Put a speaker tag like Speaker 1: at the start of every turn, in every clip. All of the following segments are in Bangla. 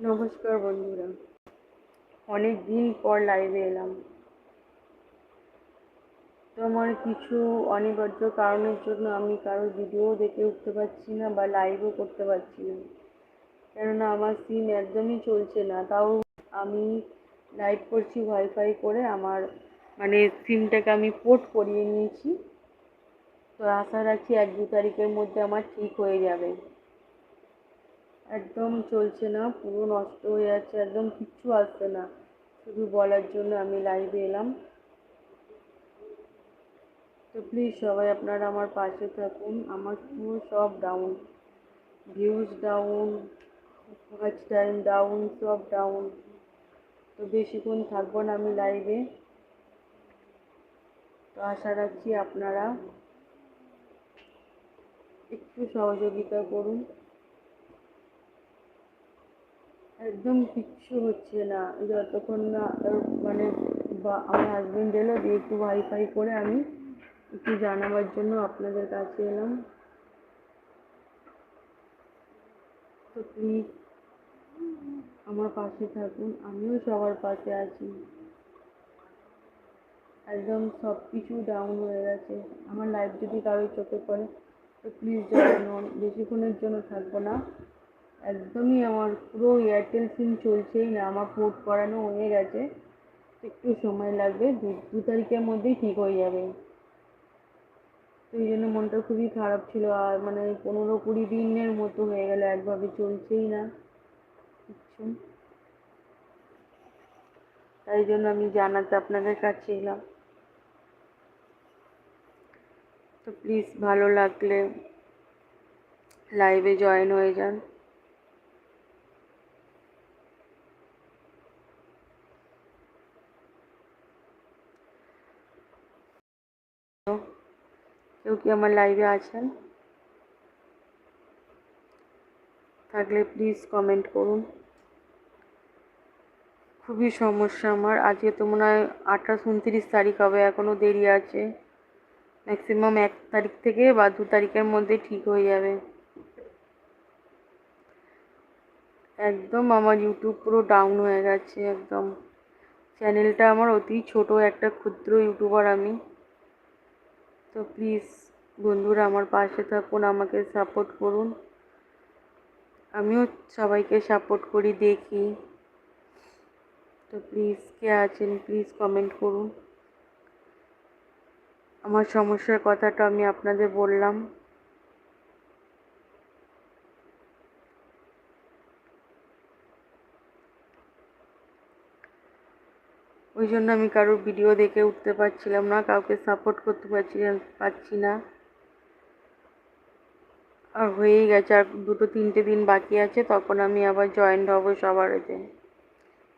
Speaker 1: নমস্কার বন্ধুরা। অনেক দিন পর লাইভে এলাম। তো আমার কিছু অনিবার্য কারণের জন্য আমি কারোর ভিডিও দেখে উঠতে পারছি না বা লাইভও করতে পারছি না। কেননা আমার সিম একদমই চলছে না। তাও আমি লাইভ করছি ওয়াইফাই করে আমার মানে সিমটাকে আমি পোর্ট করিয়ে নিয়েছি। তো আশা রাখছি এক দু তারিখের মধ্যে আমার ঠিক হয়ে যাবে। একদম চলছে না, পুরো নষ্ট হয়ে যাচ্ছে, একদম কিচ্ছু আসছে না। শুধু বলার জন্য আমি লাইভে এলাম। তো প্লিজ সবাই আপনারা আমার পাশে থাকুন, আমার পুরো সব down views down watch time down সব ডাউন তো বেশিক্ষণ থাকব না আমি লাইভে তো আশা রাখছি আপনারা একটু সহযোগিতা করুন। একদম কিচ্ছু হচ্ছে না। যতক্ষণ না মানে বা, আমার হাজবেন্ড এলো, দিয়ে একটু ওয়াইফাই করে আমি একটু জানাবার জন্য আপনাদের কাছে এলাম। তো প্লিজ আমার পাশে থাকুন, আমিও সবার পাশে আছি। একদম সব কিছু ডাউন হয়ে গেছে। আমার লাইফ যদি কারোর চোখে পড়ে, তো প্লিজ জানান, বেশিক্ষণের জন্য থাকব না। একদমই আমার পুরো এয়ারটেল সিম চলছেই না, আমার পোর্ট করানো হয়ে গেছে। একটু সময় লাগবে, দু তারিখের মধ্যেই ঠিক হয়ে যাবে। তো জন্য মনটা খুবই খারাপ ছিল, আর মানে পনেরো কুড়ি দিনের মতো হয়ে গেল, একভাবে চলছেই না। কিচ্ছু তাই জন্য আমি জানাতে আপনাদের কাছে এলাম। তো প্লিজ ভালো লাগলে লাইভে জয়েন হয়ে যান। কেউ কি আমার লাইভে আছেন থাকলে প্লিজ কমেন্ট করুন। খুবই সমস্যা আমার। আজকে তো মনে হয় আঠাশ উনত্রিশ তারিখ হবে এখনও দেরি আছে। ম্যাক্সিমাম এক তারিখ থেকে বা দু তারিখের মধ্যে ঠিক হয়ে যাবে। একদম আমার ইউটিউব পুরো ডাউন হয়ে গেছে, একদম। চ্যানেলটা আমার অতি ছোট, একটা ক্ষুদ্র ইউটিউবার আমি। তো প্লিজ বন্ধুরা আমার পাশে থাকুন, আমাকে সাপোর্ট করুন। আমিও সবাইকে সাপোর্ট করি, দেখি। তো প্লিজ কে আছেন? প্লিজ কমেন্ট করুন। আমার সমস্যার কথাটা আমি আপনাদের বললাম। ওই জন্য আমি কারোর ভিডিও দেখে উঠতে পারছিলাম না, কাউকে সাপোর্ট করতে পারছিলাম পারছি না। আর হয়েই গেছে, আর দুটো তিনটে দিন বাকি আছে, তখন আমি আবার জয়েন্ট হব সবার এতে।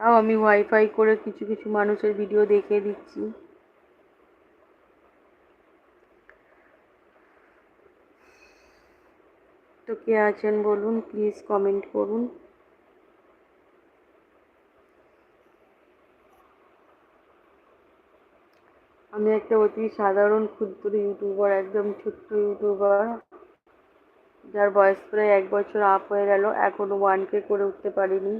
Speaker 1: তাও আমি ওয়াইফাই করে কিছু কিছু মানুষের ভিডিও দেখে দিচ্ছি। তো কে আছেন বলুন প্লিজ কমেন্ট করুন। আমি একটা অতি সাধারণ, ক্ষুদ্র ইউটিউবার, একদম ছোট্ট ইউটিউবার, যার বয়স প্রায় এক বছর আপ হয়ে গেল, এখনও ওয়ান কে করে উঠতে পারিনি।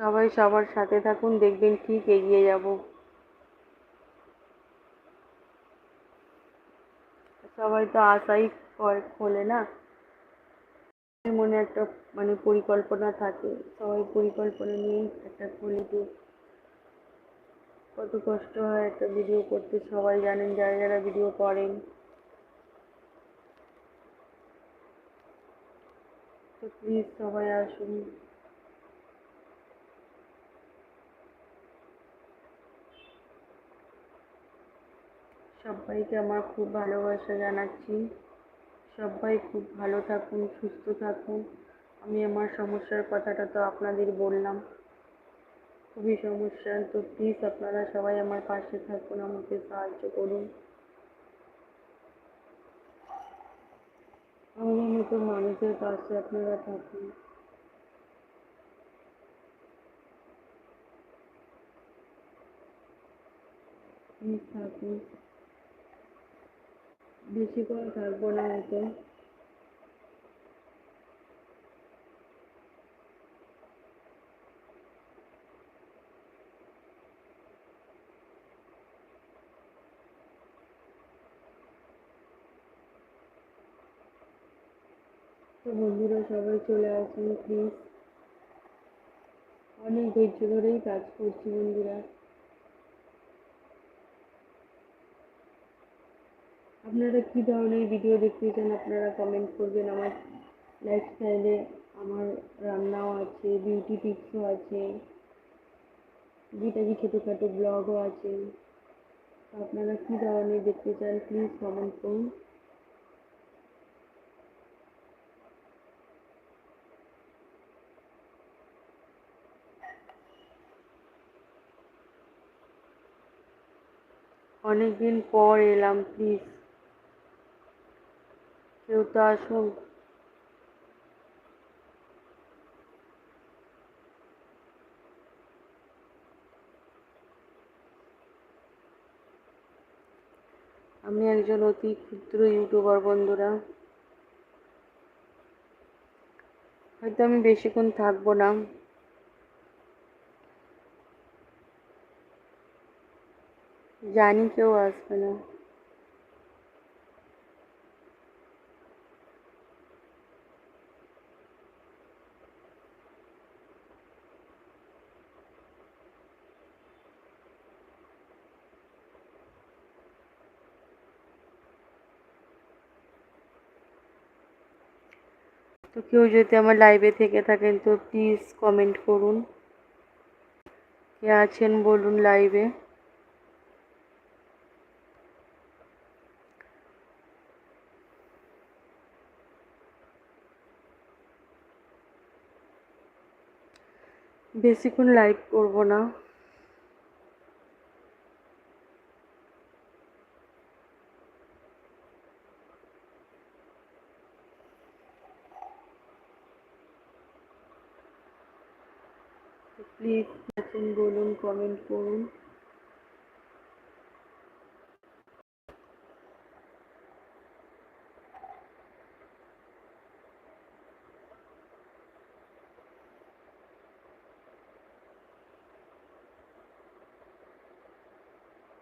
Speaker 1: সবাই সবার সাথে থাকুন, দেখবেন ঠিক এগিয়ে যাব। সবাই তো আশাই খোলে না। মনে একটা মানে পরিকল্পনা থাকে। সবাই পরিকল্পনা নিয়েই একটা খোলে তো কত কষ্ট হয় একটা ভিডিও করতে। সবাই জানেন যারা যারা ভিডিও করেন। তো প্লিজ সবাই আসুন। সবাইকে আমার খুব ভালোবাসা জানাচ্ছি। সবাই খুব ভালো থাকুন, সুস্থ থাকুন। আমি আমার সমস্যার কথাটা তো আপনাদের বললাম। খুবই সমস্যা, তো প্লিজ আপনারা সবাই আমার পাশে থাকুন, আমাকে সাহায্য করুন। আমাদের মতো মানুষের পাশে আপনারা থাকুন। থাকুন। বেশি থাকব না হয়তো তো বন্ধুরা সবাই চলে আসুন প্লিজ অনেক ধৈর্য ধরেই কাজ করছি বন্ধুরা। আপনারা কী ধরনের ভিডিও দেখতে চান আপনারা কমেন্ট করবেন আমার লাইফস্টাইলে আমার রান্নাও আছে বিউটি টিপসও আছে যেটাকি ছোটোখাটো ব্লগও আছে। আপনারা কী ধরনের দেখতে চান? প্লিজ কমেন্ট করুন। অনেকদিন পর এলাম প্লিজ কেউ তো আসুন। আমি একজন অতি ক্ষুদ্র ইউটিউবার, বন্ধুরা। হয়তো আমি বেশিক্ষণ থাকব না। জানি কেউ আসবে না। তো কেউ যদি আমার লাইভে থেকে থাকেন তো প্লিজ কমেন্ট করুন। কে আছেন বলুন লাইভে বেশিক্ষণ লাইভ করব না প্লিজ আছেন বলুন কমেন্ট করুন।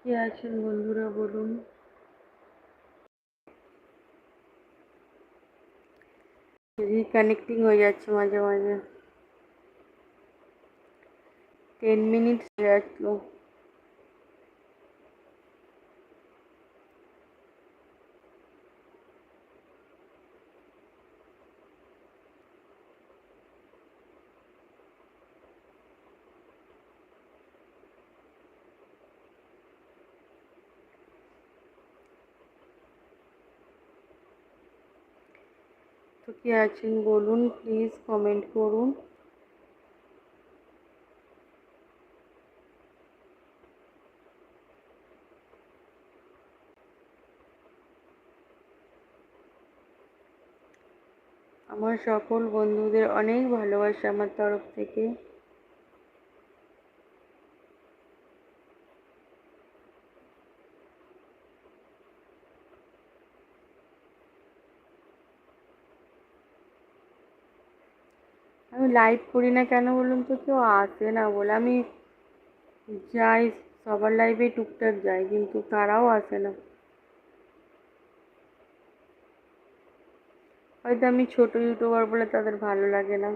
Speaker 1: কে আছেন বন্ধুরা বলুন। রিকানেক্টিং হয়ে যাচ্ছে মাঝে মাঝে। টেন মিনিটস হয়ে যাচ্ছিল তো কে আছেন বলুন প্লিজ কমেন্ট করুন আমার সকল বন্ধুদের অনেক ভালোবাসা আমার তরফ থেকে। আমি লাইভ করি না কেন বলুন তো? কেউ আসে না বলে। আমি যাই, সবার লাইভে টুকটাক যাই, কিন্তু তারাও আসে না। হয়তো আমি ছোট ইউটিউবার বলে তাদের ভালো লাগে না।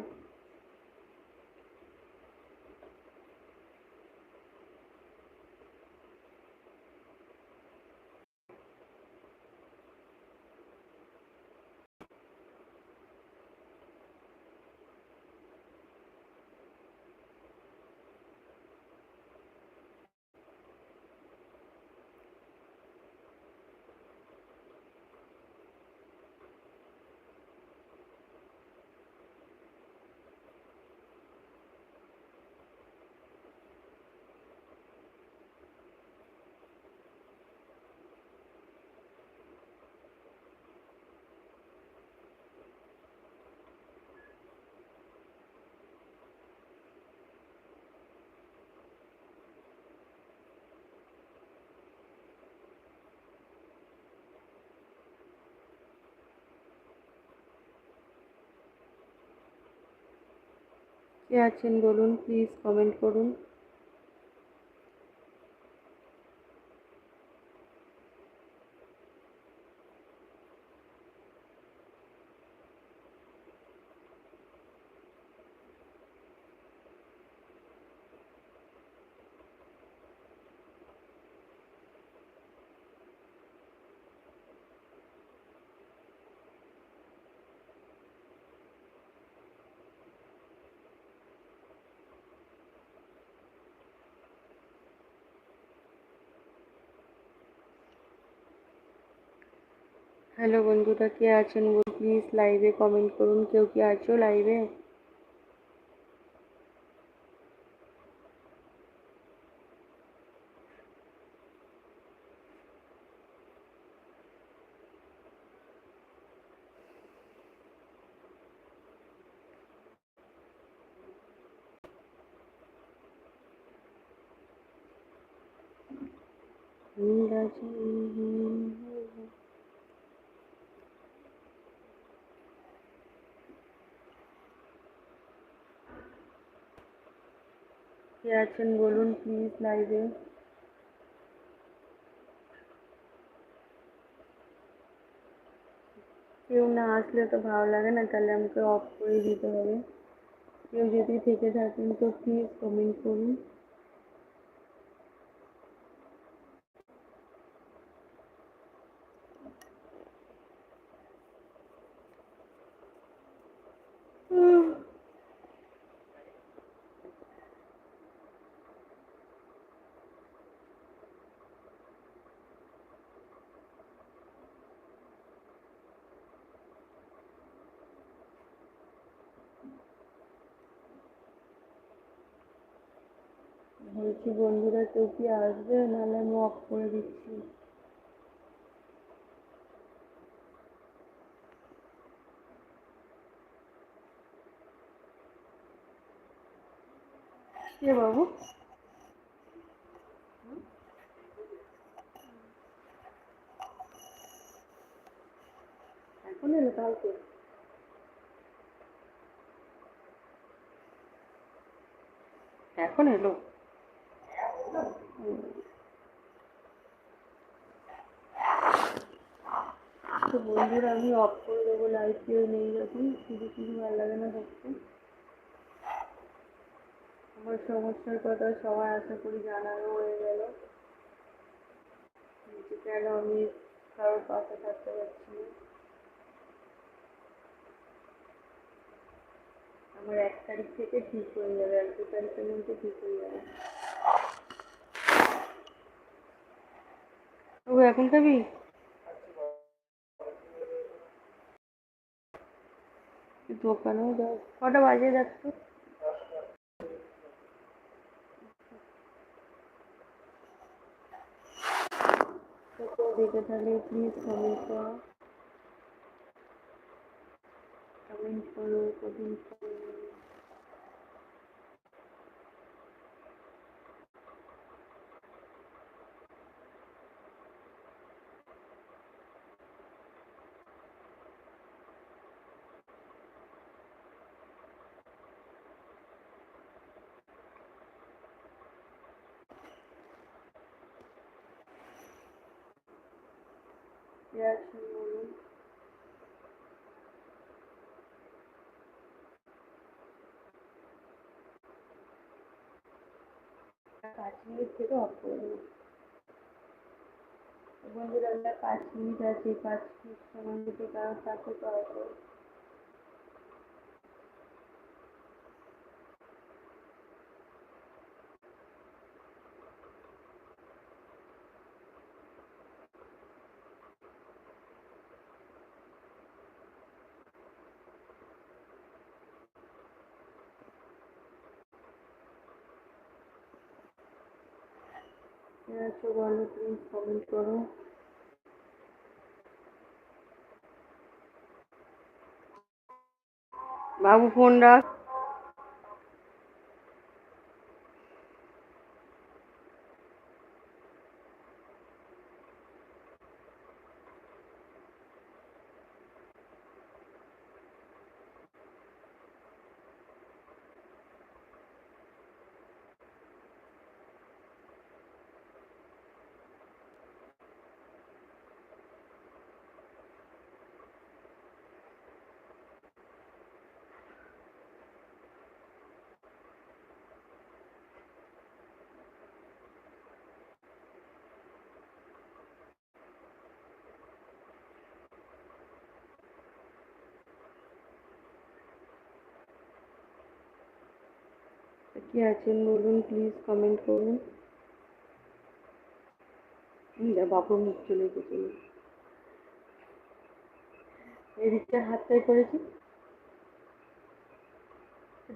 Speaker 1: কে আছেন বলুন প্লিজ কমেন্ট করুন। হ্যালো বন্ধুরা কে আছেন প্লিজ লাইভে কমেন্ট করুন কেউ কি আছো লাইভে কে আছেন বলুন প্লিজ লাইভে কেউ না আসলে তো ভালো লাগে না তাহলে আমাকে অফ করে দিতে হবে কেউ যদি থেকে থাকেন তো প্লিজ কমেন্ট করুন বলছি, বন্ধুরা, কেউ কি আসবে? নাহলে আমি অফ করে দিচ্ছি। কে বাবু? এখন এলো কালকে। এখন এলো? তো বন্ধুরা, আমি অফ করে দেবো লাইভ কেউ নেই যখন, শুধু শুধু ভালো লাগে না দেখতে। আমার সমস্যার কথা সবাই আশা করি জানানো হয়ে গেল। কেন আমি কারোর পাশে থাকতে পারছি না? আমার এক তারিখ থেকে ঠিক হয়ে যাবে এক দু তারিখের মধ্যে ঠিক হয়ে যাবে। ও এখন খাবি? দোকানেও যাও। কটা বাজে যাচ্ছ দেখে থাকলে প্লিজ কমেন্ট করো। কমেন্ট করো কমেন্ট করো কে আছেন বলুন পাঁচ মিনিট থেকে অফ করে দেবো। বন্ধুরা পাঁচ মিনিট আছে পাঁচ মিনিট সময় দিতে কারণ তাকে কে আছো বলো প্লিজ কমেন্ট করো। বাবু ফোন রাখ। কে আছেন বলুন প্লিজ কমেন্ট করুন। বাপুর মুখ চলে এসেছিল এদিকটা হাতটাই করেছি।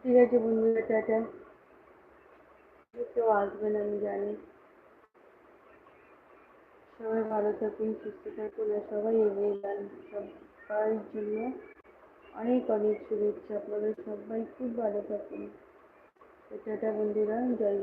Speaker 1: ঠিক আছে বন্ধুরা টাটা। কেউ আসবেন আমি জানি। সবাই ভালো থাকুন, সুস্থ থাকুন, আর সবাই এগিয়ে যান। সবার জন্য অনেক অনেক শুভেচ্ছা। আপনাদের সবাই খুব ভালো থাকুন। টাটা বন্ধুরা জয়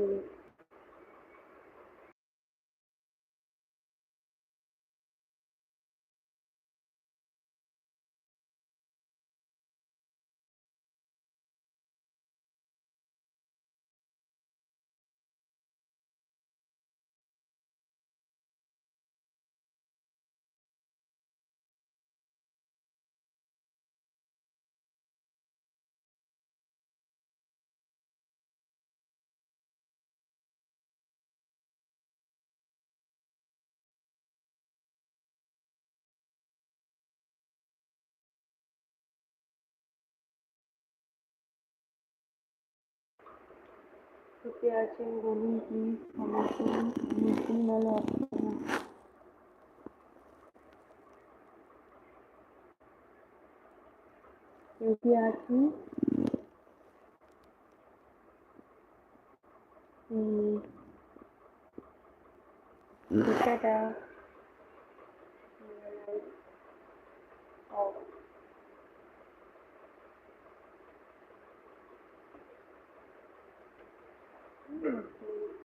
Speaker 1: কোথায় আছেন বলুন কমেন্ট করুন নতুন নাহলে আসবে না? কেউ কি আছি টাটা Mm.